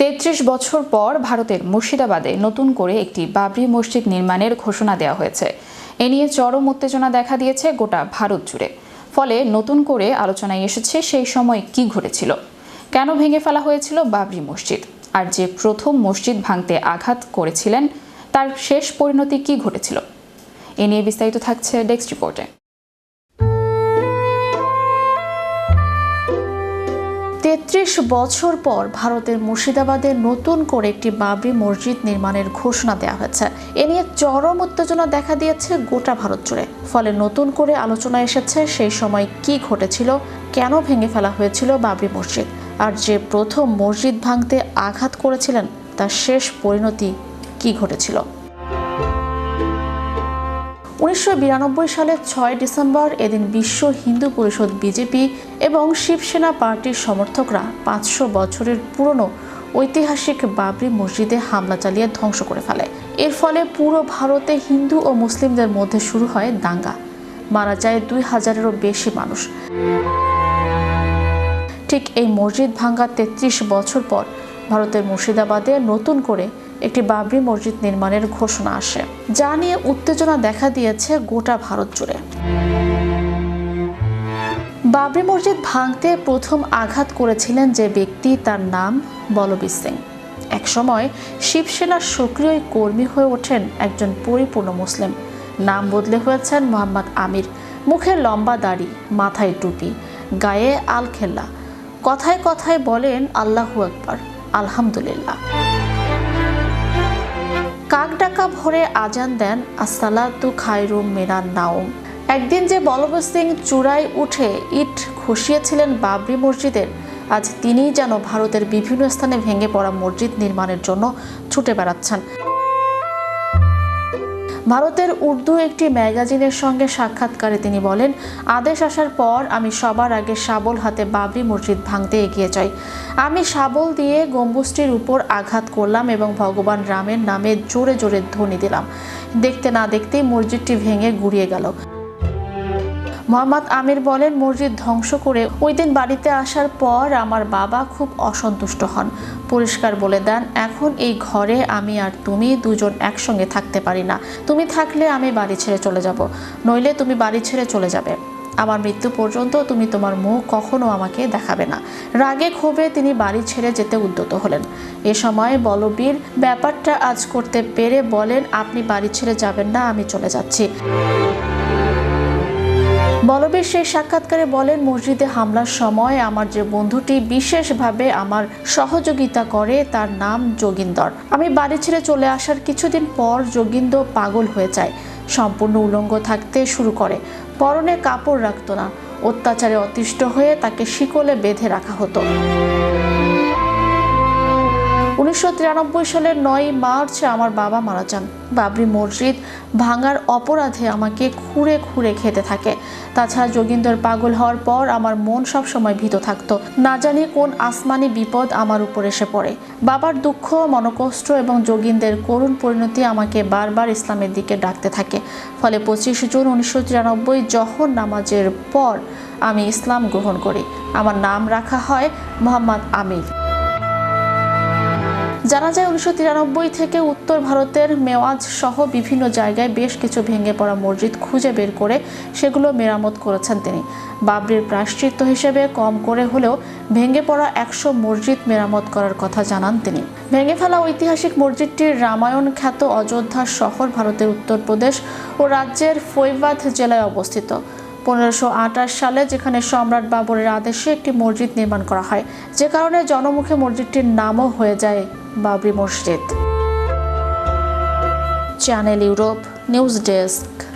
তেত্রিশ বছর পর ভারতের মুর্শিদাবাদে নতুন করে একটি বাবরি মসজিদ নির্মাণের ঘোষণা দেওয়া হয়েছে। এ নিয়ে চরম উত্তেজনা দেখা দিয়েছে গোটা ভারত জুড়ে। ফলে নতুন করে আলোচনায় এসেছে সেই সময় কি ঘটেছিল। কেন ভেঙে ফেলা হয়েছিল বাবরি মসজিদ? আর যে প্রথম মসজিদ ভাঙতে আঘাত করেছিলেন, তার শেষ পরিণতি কি ঘটেছিল? এ নিয়ে বিস্তারিত থাকছে ডেস্ক রিপোর্টে। তেত্রিশ বছর পর ভারতের মুর্শিদাবাদে নতুন করে একটি বাবরি মসজিদ নির্মাণের ঘোষণা দেওয়া হয়েছে। এ নিয়ে চরম উত্তেজনা দেখা দিয়েছে গোটা ভারত জুড়ে। ফলে নতুন করে আলোচনা এসেছে সেই সময় কি ঘটেছিল, কেন ভেঙে ফেলা হয়েছিল বাবরি মসজিদ, আর যে প্রথম মসজিদ ভাঙতে আঘাত করেছিলেন তার শেষ পরিণতি কি ঘটেছিল। উনিশশো সালের ছয় ডিসেম্বর এদিন বিশ্ব হিন্দু পরিষদ বিজেপি এবং শিবসেনা পার্টির সমর্থকরা পাঁচশো বছরের পুরনো ঐতিহাসিক বাবরি মসজিদে হামলা চালিয়ে ধ্বংস করে ফেলে। এর ফলে পুরো ভারতে হিন্দু ও মুসলিমদের মধ্যে শুরু হয় দাঙ্গা। মারা যায় দুই হাজারেরও বেশি মানুষ। ঠিক এই মসজিদ ভাঙ্গা তেত্রিশ বছর পর ভারতের মুর্শিদাবাদে নতুন করে একটি বাবরি মসজিদ নির্মাণের ঘোষণা আসে। যা নিয়ে উত্তেজনা দেখা দিয়েছে গোটা ভারত জুড়ে। বাবরি মসজিদ ভাঙতে প্রথম আঘাত করেছিলেন যে ব্যক্তি, তার নাম বলবীর সিং। একসময় শিবসেনার সক্রিয় কর্মী হয়ে ওঠেন একজন পরিপূর্ণ মুসলিম। নাম বদলে হয়েছেন মোহাম্মদ আমির। মুখে লম্বা দাড়ি, মাথায় টুপি, গায়ে আল খেল্লা কথায় কথায় বলেন, আল্লাহু আকবার, আলহামদুলিল্লাহ। ভরে আজান দেন আসসালাতু খায়রুম মিনান নাওম। একদিন যে বলভ সিং চূড়ায় উঠে ইট খসিয়েছিলেন বাবরি মসজিদের, আজ তিনিই যেন ভারতের বিভিন্ন স্থানে ভেঙে পড়া মসজিদ নির্মাণের জন্য ছুটে বেড়াচ্ছেন। ভারতের উর্দু একটি ম্যাগাজিনের সঙ্গে সাক্ষাৎকারে তিনি বলেন, আদেশ আসার পর আমি সবার আগে শাবল হাতে বাবরি মসজিদ ভাঙতে এগিয়ে যাই। আমি শাবল দিয়ে গম্বুজটির উপর আঘাত করলাম এবং ভগবান রামের নামে জোরে জোরে ধ্বনি দিলাম। দেখতে না দেখতেই মসজিদটি ভেঙে গুড়িয়ে গেল। মোহাম্মদ আমির বলেন, মসজিদ ধ্বংস করে ওই দিন বাড়িতে আসার পর আমার বাবা খুব অসন্তুষ্ট হন। পরিষ্কার বলে দেন, এখন এই ঘরে আমি আর তুমি দুজন একসঙ্গে থাকতে পারি না। তুমি থাকলে আমি বাড়ি ছেড়ে চলে যাব, নইলে তুমি বাড়ি ছেড়ে চলে যাবে। আমার মৃত্যু পর্যন্ত তুমি তোমার মুখ কখনো আমাকে দেখাবে না। রাগে ক্ষোভে তিনি বাড়ি ছেড়ে যেতে উদ্যত হলেন। এ সময় বলবীর ব্যাপারটা আজ করতে পেরে বলেন, আপনি বাড়ি ছেড়ে যাবেন না, আমি চলে যাচ্ছি। বলবীর সেই সাক্ষাৎকারে বলেন, মসজিদে হামলার সময় আমার যে বন্ধুটি বিশেষভাবে আমার সহযোগিতা করে, তার নাম যোগিন্দর। আমি বাড়ি ছেড়ে চলে আসার কিছুদিন পর যোগিন্দ পাগল হয়ে যায়, সম্পূর্ণ উলঙ্গ থাকতে শুরু করে। পরনে কাপড় রাখত না, অত্যাচারে অতিষ্ঠ হয়ে তাকে শিকলে বেঁধে রাখা হতো। উনিশশো তিরানব্বই সালের নয় মার্চ আমার বাবা মারা যান। বাবরি মসজিদ ভাঙার অপরাধে আমাকে খুঁড়ে খুঁড়ে খেতে থাকে। তাছাড়া যোগিন্দর পাগল হওয়ার পর আমার মন সব সময় ভীত থাকতো। না জানি কোন আসমানি বিপদ আমার উপর এসে পড়ে। বাবার দুঃখ, মনকষ্ট এবং যোগিন্দের করুণ পরিণতি আমাকে বারবার ইসলামের দিকে ডাকতে থাকে। ফলে পঁচিশে জুন উনিশশো তিরানব্বই জহর নামাজের পর আমি ইসলাম গ্রহণ করি। আমার নাম রাখা হয় মোহাম্মদ আমির। জানা যায় উনিশশো তিরানব্বই থেকে উত্তর ভারতের মেওয়াজ সহ বিভিন্ন জায়গায় বেশ কিছু ভেঙে পড়া মসজিদ খুঁজে বের করে সেগুলো মেরামত করেছেন তিনি। বাবরির প্রায়শ্চিত্ত হিসেবে কম করে হলেও ভেঙে পড়া একশো মসজিদ মেরামত করার কথা জানান তিনি। ভেঙে ফেলা ঐতিহাসিক মসজিদটির রামায়ণ খ্যাত অযোধ্যা শহর ভারতের উত্তরপ্রদেশ ও রাজ্যের ফৈবাদ জেলায় অবস্থিত। পনেরোশো সালে যেখানে সম্রাট বাবরের আদেশে একটি মসজিদ নির্মাণ করা হয়, যে কারণে জনমুখে মসজিদটির নামও হয়ে যায় Babri Masjid. Channel Europe news desk.